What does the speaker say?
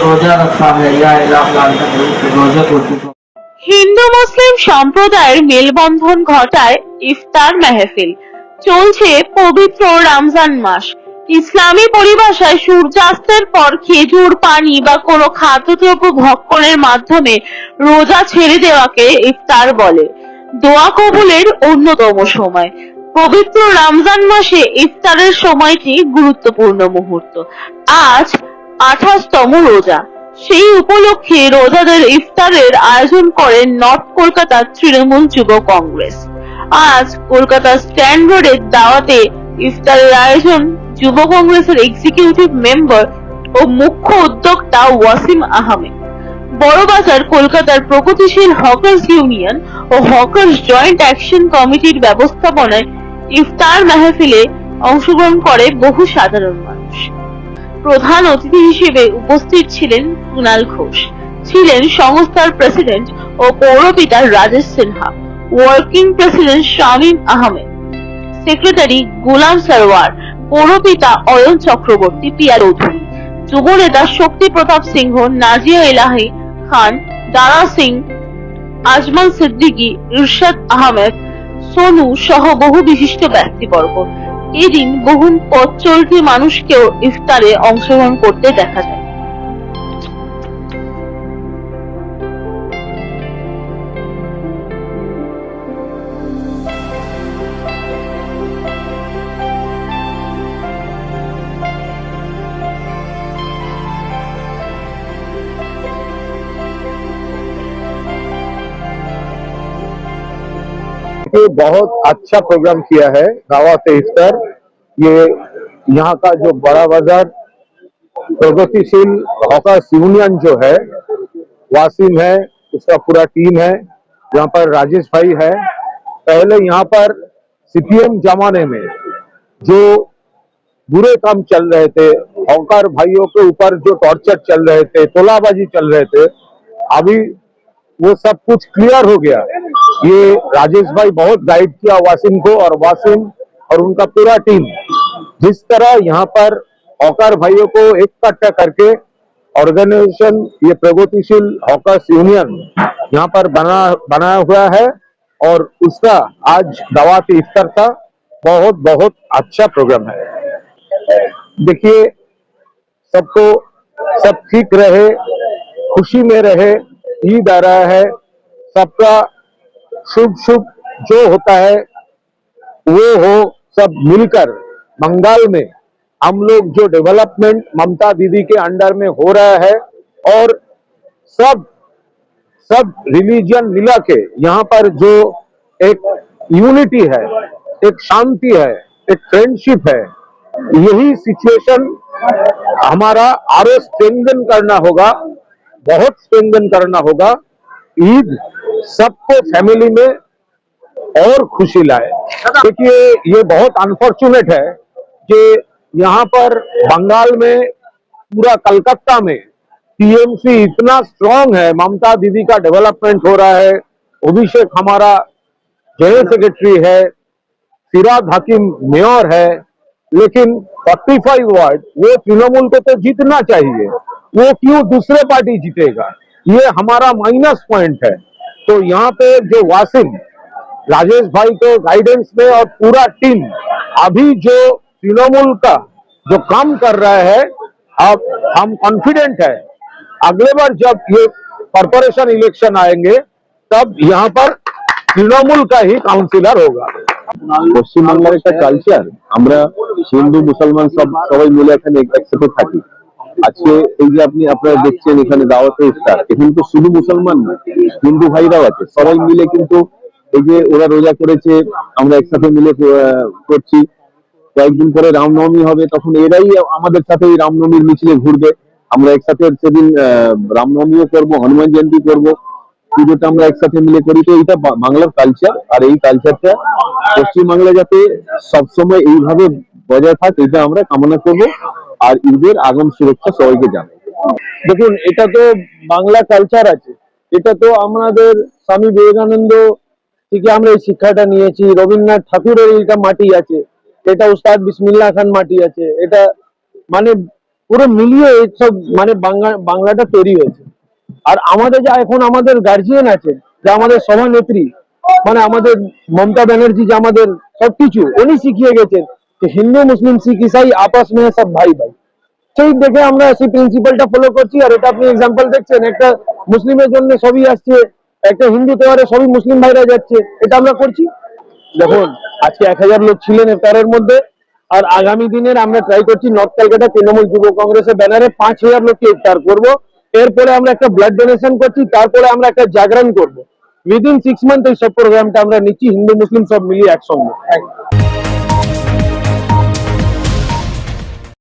रोजा रखा है या इलाम लाल का रोजा कोशिश হিন্দু মুসলিম সম্প্রদায়ের মেলবন্ধন ঘটায় ইফতার মেহফিল চলছে পবিত্র রমজান মাস ইসলামী পরিভাষায় সূর্যাস্তের পর খেজুর পানি বা কোনো খাদ্যদ্রব্য ভক্ষণের মাধ্যমে রোজা ছেড়ে দেওয়াকে ইফতার বলে দোয়া কবুলের অন্যতম সময় পবিত্র রমজান মাসে ইফতারের সময়টি গুরুত্বপূর্ণ মুহূর্ত আজ আঠাশতম রোজা। সেই উপলক্ষে রোজাদের ইফতারের আয়োজন করেন নর্থ কলকাতার তৃণমূল যুব কংগ্রেস। আজ কলকাতা স্ট্যান্ড রোডের দাওয়াতে ইফতারের আয়োজন যুব কংগ্রেসের এক্সিকিউটিভ মেম্বার ও মুখ্য উদ্যোক্তা ওয়াসিম আহমেদ। বড়বাজার কলকাতার প্রগতিশীল হকার্স ইউনিয়ন ও হকার্স জয়েন্ট অ্যাকশন কমিটির ব্যবস্থাপনায় ইফতার মাহফিলে অংশগ্রহণ করে বহু সাধারণ মানুষ। প্রধান অতিথি হিসেবে উপস্থিত ছিলেন কুনাল ঘোষ। ছিলেন সংস্থার প্রেসিডেন্ট ও পৌরপিতা Rajesh Sinha, working president Shamim Ahmed, secretary Golam Sarwar পৌরপিতা Ayan Chakraborty Piya Chowdhury, যুবনেতা শক্তি প্রতাপ সিংহ, নাজিয়া এলাহি খান, দারা সিং আজমান সিদ্দিকী, ইরশাদ আহমেদ, সোনু সহ বহু বিশিষ্ট ব্যক্তিবর্গ। এদিন বহু পথ চলতি মানুষকেও ইফতারে অংশগ্রহণ করতে দেখা যায়। ये बहुत अच्छा प्रोग्राम किया है दावत इफ्तार ये यहाँ का जो बड़ा बाज़ार, प्रगतिशील हॉकर्स यूनियन जो है, वासिम है, उसका पूरा टीम है। यहाँ पर राजेश भाई है। पहले यहाँ पर सीपीएम जमाने में जो बुरे काम चल रहे थे, हॉकर भाइयों के ऊपर जो टॉर्चर चल रहे थे, तोलाबाजी चल रहे थे, अभी वो सब कुछ क्लियर हो गया। ये राजेश भाई बहुत गाइड किया वासिम को और वासिम और उनका पूरा टीम। जिस तरह यहाँ पर हॉकर भाइयों को इकट्ठा करके ऑर्गेनाइजेशन, ये प्रगतिशील हॉकर्स यूनियन यहाँ पर बना, बनाया हुआ है और उसका आज दावत इफ्तार का बहुत बहुत अच्छा प्रोग्राम है। देखिए, सबको, सब ठीक रहे, खुशी में रहे, ईद आ रहा है, सबका शुभ शुभ जो होता है, वो हो सब मिलकर बंगाल में। हम लोग जो डेवलपमेंट ममता दीदी के अंडर में हो रहा है और सब सब रिलीजन मिला के यहाँ पर जो एक यूनिटी है, एक शांति है, एक फ्रेंडशिप है, यही सिचुएशन हमारा आरो स्ट्रेंथन करना होगा, बहुत स्ट्रेंथन करना होगा। ईद सबको फैमिली में और खुशी लाए। देखिए, ये बहुत अनफॉर्चुनेट है कि यहाँ पर बंगाल में, पूरा कलकत्ता में टीएमसी इतना स्ट्रांग है। ममता दीदी का डेवलपमेंट हो रहा है। अभिषेक हमारा जनरल सेक्रेटरी है। सिराज हकीम मेयर है। लेकिन 45 वार्ड वो तृणमूल को तो जीतना चाहिए। वो क्यों दूसरे पार्टी जीतेगा? ये हमारा माइनस पॉइंट है। तो यहाँ पे जो वासिम राजेश भाई के गाइडेंस में और पूरा टीम अभी जो तृणमूल का जो काम कर रहा है अब हम कॉन्फिडेंट है अगले बार जब ये कॉरपोरेशन इलेक्शन आएंगे तब यहाँ पर तृणमूल का ही काउंसिलर होगा পশ্চিমবাংলার একটা কালচার আমরা হিন্দু মুসলমান সব সবাই মিলে এখানে একসাথে থাকি আজকে এই যে আপনি আপনারা দেখছেন এখানে দাওয়াতে ইফতার এখানে তো শুধু মুসলমান না হিন্দু ভাইরাও আছে। সবাই মিলে কিন্তু এই যে ওরা রোজা করেছে, আমরা একসাথে মিলে করছি। কয়েকদিন পরে রামনবমী হবে, তখন এরাই আমাদের সাথে এই রামনবমীর মিছিলে ঘুরবে। আমরা একসাথে সেদিন রামনবমীও করব, হনুমান জয়ন্তী করব। পুজোটা আমরা একসাথে মিলে করি। তো এইটা বাংলার কালচার আর এই কালচারটা পশ্চিমবাংলা যাতে সবসময় এইভাবে বজায় থাক এটা আমরা কামনা করব। আর ঈদের আগম সুরক্ষা সবাইকে জানাই। দেখুন, এটা তো বাংলা কালচার আছে। এটা তো আমাদের স্বামী বিবেকানন্দ থেকে আমরা এই শিক্ষাটা নিয়েছি। রবীন্দ্রনাথ ঠাকুরের এটা মাটি আছে। এটা উস্তাদ বিসমিল্লাহ খান মাটি আছে। এটা মানে পুরো মিলিয়ে এই সব মানে বাংলা, বাংলাটা তৈরি হয়েছে। আর আমাদের যা এখন আমাদের গার্জিয়ান আছে যে আমাদের সভানেত্রী মানে আমাদের মমতা ব্যানার্জি যে আমাদের সবকিছু, উনি শিখিয়ে গেছেন। যে হিন্দু, মুসলিম, শিখ, ইসাই, আপস মে সব ভাই ভাই। সেই দেখে আমরা সেই প্রিন্সিপালটা ফলো করছি। আর এটা আপনি এক্সাম্পল দেখছেন, একটা মুসলিমের জন্য সবই আসছে, একটা হিন্দু তেওয়ারে সবই মুসলিম ভাইরা যাচ্ছে। এটা আমরা করছি। দেখুন, আজকে এক হাজার লোক ছিলেন ইফতারের মধ্যে। আর আগামী দিনের আমরা ট্রাই করছি নর্থ ক্যালকাটা তৃণমূল যুব কংগ্রেসের ব্যানারে পাঁচ হাজার লোককে ইফতার করব। এরপরে আমরা একটা ব্লাড ডোনেশন করছি, তারপরে আমরা একটা জাগরণ করব। উইদিন সিক্স মান্থ এই সব প্রোগ্রামটা আমরা নিচ্ছি, হিন্দু, মুসলিম সব মিলিয়ে একসঙ্গে।